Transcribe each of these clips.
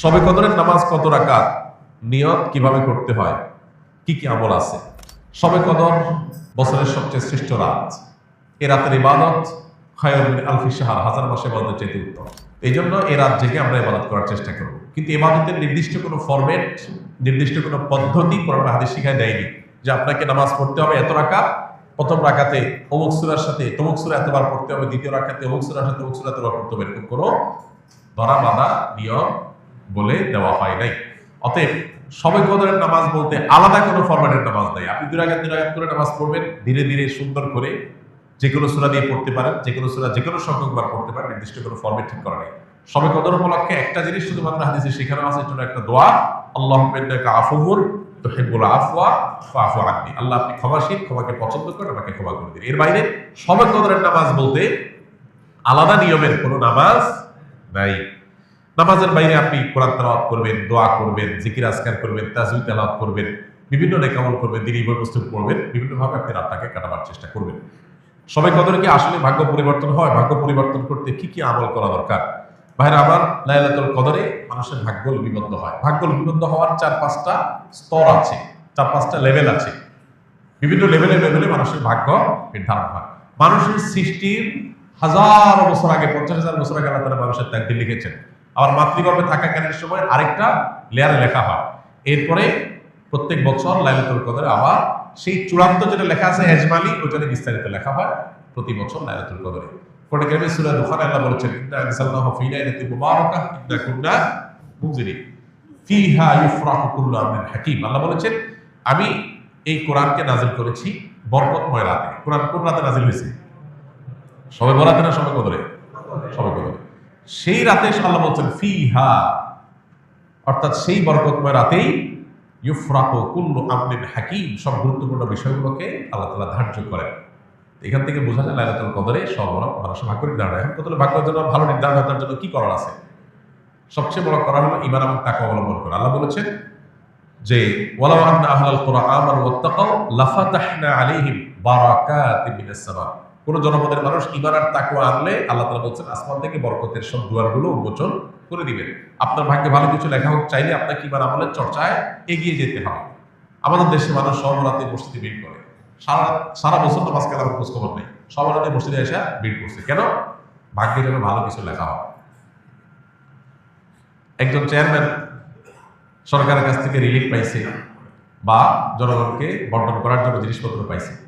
সবে কদরের নামাজ কত রাকাত? নিয়ত কীভাবে করতে হয়? কি কি আমল আছে? সবে কদর বছরের সবচেয়ে শ্রেষ্ঠ রাত। এ রাতের ইবাদত খায়রুল আলফি সাহার হাজার মাসে ইবাদত চাইতে উত্তম। এই জন্য এ রাত জেগে আমরা ইবাদত করার চেষ্টা করব। কিন্তু ইবাদতের নির্দিষ্ট কোনো ফরম্যাট নির্দিষ্ট কোনো পদ্ধতি কোরআন হাদিস শিখায় দেয়নি যে আপনাকে নামাজ পড়তে হবে এত রাকাত, প্রথম রাকাতে অমুক সুরার সাথে, তমুক সুরা এতবার পড়তে হবে, দ্বিতীয় রাকাতে অমুক সুরার সাথে অমুক সুরা এতবার পড়তে হবে, এরকম কোনো ধরা বাঁধা নিয়ম বলে দেওয়া হয় নাই। অতএব সবে কদরের নামাজ বলতে আলাদা কোনো ফরম্যাটের নামাজ নাই। আপনি দুই রাগাত করে নামাজ পড়বেন, ধীরে ধীরে সুন্দর করে যে কোনো সুরা দিয়ে পড়তে পারেন যে কোনো সুরা যে কোনো সংখ্যকবার পড়তে পারেন, নির্দিষ্ট কোনো ফরম্যাট ঠিক করা নেই। সবে কদর উপলক্ষে একটা জিনিস শুধুমাত্র হাদিসে শেখানো আছে জন্য একটা দোয়া, আল্লাহ আফুর তোহেবুল আফওয়া আফু আননি। আল্লাহ আপনি ক্ষমাশীল, ক্ষমাকে পছন্দ করেন, আমাকে ক্ষমা করে দিন। এর বাইরে সবে কদরের নামাজ বলতে আলাদা নিয়মের কোনো নামাজ নাই। নামাজের বাইরে আপনি কোরআন তেলাওয়াত করবেন, দোয়া করবেন, জিকির আজকার করবেন, তাজবি তেলাওয়াত করবেন, বিভিন্ন নেকামল করবেন দিনী বই পুস্তক পড়বেন, বিভিন্নভাবে আপনি রাতটাকে কাটাবার চেষ্টা করবেন। সবাই কদরে কি আসলে ভাগ্য পরিবর্তন হয়, ভাগ্য পরিবর্তন করতে কি কি আমল করা দরকার? ভাইরা, আমার লাইলাতুল কদরে মানুষের ভাগ্য লিপিবদ্ধ হয়। ভাগ্য লিপিবদ্ধ হওয়ার চার পাঁচটা স্তর আছে, চার পাঁচটা লেভেল আছে। বিভিন্ন লেভেলে লেভেলে মানুষের ভাগ্য নির্ধারণ হয়। মানুষের সৃষ্টির হাজার বছর আগে, পঞ্চাশ হাজার বছর আগে আল্লাহ তাআলা মানুষের তাকদির লিখেছেন। আবার মাতৃগর্ভে থাকাকালীন সময় আরেকটা লেয়ারে লেখা হয়। এরপরে প্রত্যেক বছর লাইলাতুল কদরে আবার সেই চূড়ান্ত যেটা লেখা আছে এজমালি ওইটা বিস্তারিত লেখা হয় প্রতি বছর লাইলাতুল কদরে কোরআন আল্লাহ বলেছেন ফি বলেছেন, আমি এই কোরআনকে নাজিল করেছি বরকতময় রাতে। কোরআন কোন রাতে নাজিল হয়েছে? সবে বরাতে না সবে কদরে? সবে কদরে। সেই রাতে আল্লাহ বলছেন ফি হা অর্থাৎ সেই বরকতময় রাতেই ইউফরাহ কুল্লু আমরিন হাকিম, সব গুরুত্বপূর্ণ বিষয়গুলোকে আল্লাহ তাআলা ধার্য করেন। এখান থেকে বোঝা যায় লাইলাতুল কদরে সব মানুষের ভাগ্য নির্ধারণ হয়। এখন কত ভাগ্যের জন্য ভালো নির্ধারণ তার জন্য কি করার আছে? সবচেয়ে বড় করার হলো ইমান এবং তাকে অবলম্বন করা। আল্লাহ বলেছেন যে, ওয়ালাউ আন্না আহলাল কুরআন আমানু ওয়াত্তাকাউ, লাফাতাহনা আলাইহিম বারাকাতিন মিনাস সামা কোন জনপদের মানুষ ঈমান আর তাকওয়া আনলে আল্লাহ তাআলা বলছেন, আসমান থেকে বরকতের সব দুয়ারগুলো উন্মোচন করে দিবেন। আপনার ভাগ্যে ভালো কিছু লেখা হোক, চাইলে আপনাকে ঈমান আমলের চর্চায় এগিয়ে যেতে হবে। আমাদের দেশে মানুষ সবরাতে মসজিদে ভিড় করে। সারা সারা বছর তো মাঝখানে আমার খোঁজ খবর নেই। সবরাতে মসজিদে এসে ভিড় করছে। কেন? ভাগ্যে যেন ভালো কিছু লেখা হয়। একজন চেয়ারম্যান সরকারের কাছ থেকে রিলিফ পাইছে বা জনগণকে বন্টন করার জন্য জিনিসপত্র পাইছে।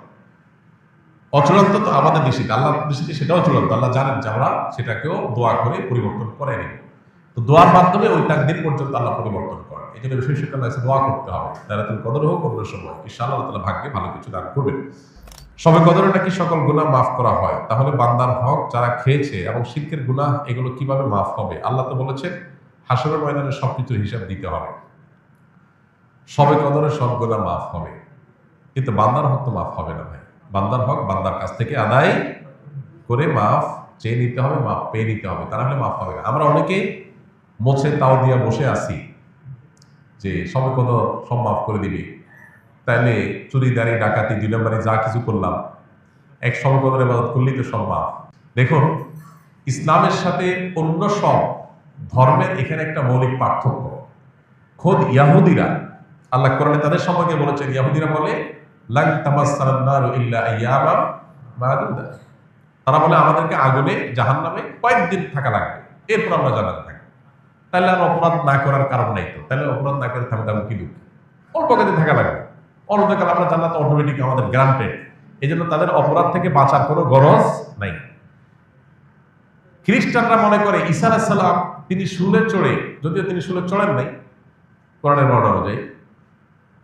অচূড়ান্ত তো আমাদের নিষিদ্ধ আল্লাহ নিষিদ্ধ সেটাও চূড়ান্ত। আল্লাহ জানেন যে আমরা সেটাকেও দোয়া করে পরিবর্তন করে নিই তো দোয়ার মাধ্যমে ওই তাকদিন পর্যন্ত আল্লাহ পরিবর্তন করেন। এই জন্য বিশেষ আল্লাহ দোয়া করতে হবে। তারা তুমি কদর হোক অন্য সময়। ঈশা আল্লাহ তালা ভাগ্যে ভালো কিছু দান করবেন। সবে কদরে নাকি সকল গুনাহ মাফ করা হয়। তাহলে বান্দার হক যারা খেয়েছে এবং শিল্পের গুনাহ, এগুলো কীভাবে মাফ হবে? আল্লাহ তো বলেছেন, হাসরের ময়দানে সবকিছুর হিসাব দিতে হবে। সবে কদরে সব গুনাহ মাফ হবে। কিন্তু বান্দার হক তো মাফ হবে না ভাই। বান্দার হক, বান্দার কাছ থেকে আদায় করে মাফ চেয়ে নিতে হবে, মাফ পেয়ে নিতে হবে। তারা হলে মাফ না। আমরা অনেকে মোছে তাও দিয়া বসে আছি যে সবে কত সব মাফ করে দিবি। তাইলে চুরি দাঁড়ি ডাকাতি, দুই নম্বরে যা কিছু করলাম, এক সবে কদর ইবাদত করলেই তো সব মাফ। দেখুন, ইসলামের সাথে অন্য সব ধর্মের এখানে একটা মৌলিক পার্থক্য। খোদ ইয়াহুদিরা, আল্লাহ কোরআনে তাদের সম্পর্কে বলেছেন, ইয়াহুদিরা বলে লাং তামাসসানান নারু ইল্লা মাদুদা। তারা বলে, আমাদেরকে আগুনে, জাহান্নামে কয়েকদিন থাকা লাগবে। এরপর আমরা জানাতে থাকি তাহলে আর অপরাধ না করার কারণ নাই তো। তাহলে অপরাধ না করে থাকতে হবে কি দুঃখ? অল্প কাজে থাকা লাগবে। অনন্তকাল আমরা জান্নাত অটোমেটিক আমাদের গ্রান্টেড এই জন্য তাদের অপরাধ থেকে বাঁচার কোনো গরজ নাই। খ্রিস্টানরা মনে করে, ঈসা আলাইসাল্লাম তিনি শুলে চড়ে, যদিও তিনি শুলে চড়েন নাই, কোরআনের বর্ণনা অনুযায়ী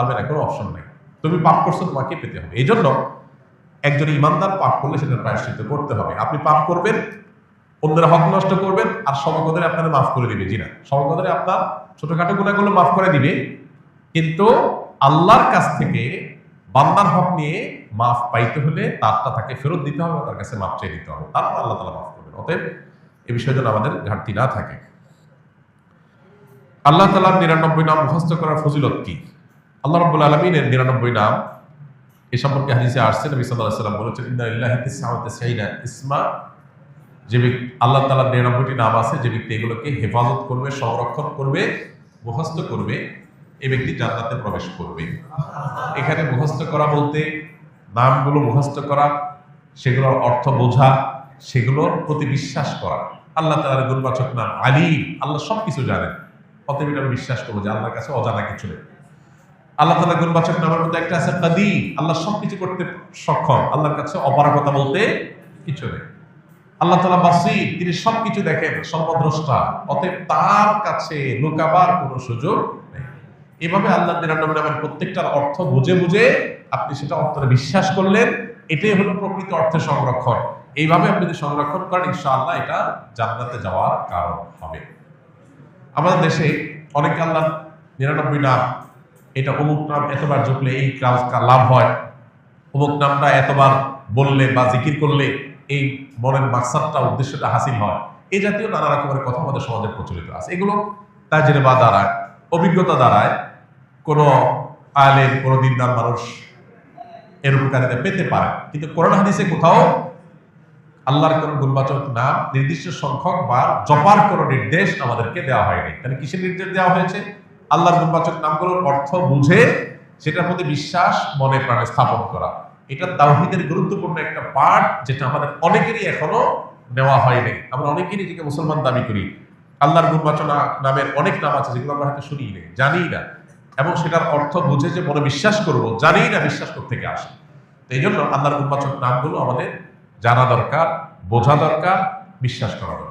পারবে না কোনো অপশন নাই। তুমি পাপ করছ তোমাকে পেতে হবে। এই জন্য একজন ইমানদার পাপ করলে সেটা প্রায়শ্চিত করতে হবে। আপনি পাপ করবেন, অন্যের হক নষ্ট করবেন, আর সমকদরে আপনারা মাফ করে দিবে। জি না, সমকদরে আপনার ছোটখাটো গুণাগুলো মাফ করে দিবে, কিন্তু আল্লাহর কাছ থেকে বান্দার হক নিয়ে মাফ পাইতে হলে তারটা তাকে ফেরত দিতে হবে তার কাছে মাফ চেয়ে দিতে হবে। তারপর আল্লাহ তালা মাফ করবেন। অতএব এ বিষয়ে যেন আমাদের ঘাটতি না থাকে। আল্লাহ তালার নিরানব্বই নাম মুখস্থ করার ফজিলত কি? আল্লাহ রব্বুল আলমিনের নিরানব্বই নাম এ সম্পর্কে হাদিসে আসছে, নবী সাল্লাহ সাল্লাম বলেছেন ইন্না ইল্লাহি ইসমা। যে ব্যক্তি, আল্লাহ তালার নিরানব্বইটি নাম আছে, যে ব্যক্তি এগুলোকে হেফাজত করবে, সংরক্ষণ করবে, মুখস্থ করবে এই ব্যক্তি জান্নাতে প্রবেশ করবে। এখানে মুখস্থ করা বলতে নামগুলো মুখস্থ করা, সেগুলোর অর্থ বোঝা, সেগুলোর প্রতি বিশ্বাস করা। আল্লাহ তালার গুণবাচক নাম আলী, আল্লাহ সব কিছু জানেন। অতএব আমি বিশ্বাস করব যে আল্লাহর কাছে অজানা কিছু নেই। আল্লাহ তালা গুণবাচক নামের মধ্যে একটা আছে কাদিম আল্লাহ সবকিছু করতে সক্ষম। আল্লাহর কাছে অপারগতা বলতে কিছু নেই। আল্লাহ তালা বাসির তিনি সবকিছু দেখেন, সর্বদ্রষ্টা। অতএব তার কাছে লুকাবার কোনো সুযোগ নেই। এভাবে আল্লাহ নিরানব্বই নামের প্রত্যেকটার অর্থ বুঝে বুঝে আপনি সেটা অর্থে বিশ্বাস করলেন। এটাই হলো প্রকৃত অর্থের সংরক্ষণ। এইভাবে আপনি যদি সংরক্ষণ করেন, ইনশাআল্লাহ এটা জান্নাতে যাওয়ার কারণ হবে। আমাদের দেশে অনেক আল্লাহ নিরানব্বই নাম এটা অমুক নাম এতবার জপলে এই কাজ লাভ হয়। অমুক নামটা এতবার বললে বা জিকির করলে এই মনের মাকসাদটা, উদ্দেশ্যটা হাসিল হয়। এই জাতীয় নানা রকমের কথা আমাদের সমাজে প্রচলিত আছে। এগুলো তার জেনে বা দ্বারায়, অভিজ্ঞতা দ্বারায় কোনো আলেম, কোনো দিনদার মানুষ এরকম উপকারিতা পেতে পারে। কিন্তু করোনা হাদিসে কোথাও আল্লাহর কোন গুণবাচক নাম, নির্দিষ্ট সংখ্যক বা জপার কোনো নির্দেশ আমাদেরকে দেওয়া হয়নি। তাহলে কিসের নির্দেশ দেওয়া হয়েছে? আল্লাহর গুণবাচক নামগুলোর অর্থ বুঝে সেটার প্রতি বিশ্বাস মনে প্রাণে স্থাপন করা। এটা তাওহিদের গুরুত্বপূর্ণ একটা পার্ট যেটা আমাদের অনেকেরই এখনও নেওয়া হয়নি আমরা অনেকেই নিজেকে মুসলমান দাবি করি। আল্লাহর গুণবাচনা নামের অনেক নাম আছে যেগুলো আমরা হয়তো শুনি নেই জানি না। এবং সেটার অর্থ বুঝে যে মনে বিশ্বাস করব জানি না বিশ্বাস করতে থেকে আসে। তো এই জন্য আল্লাহর গুণবাচক নামগুলো আমাদের জানা দরকার, বোঝা দরকার, বিশ্বাস করা দরকার।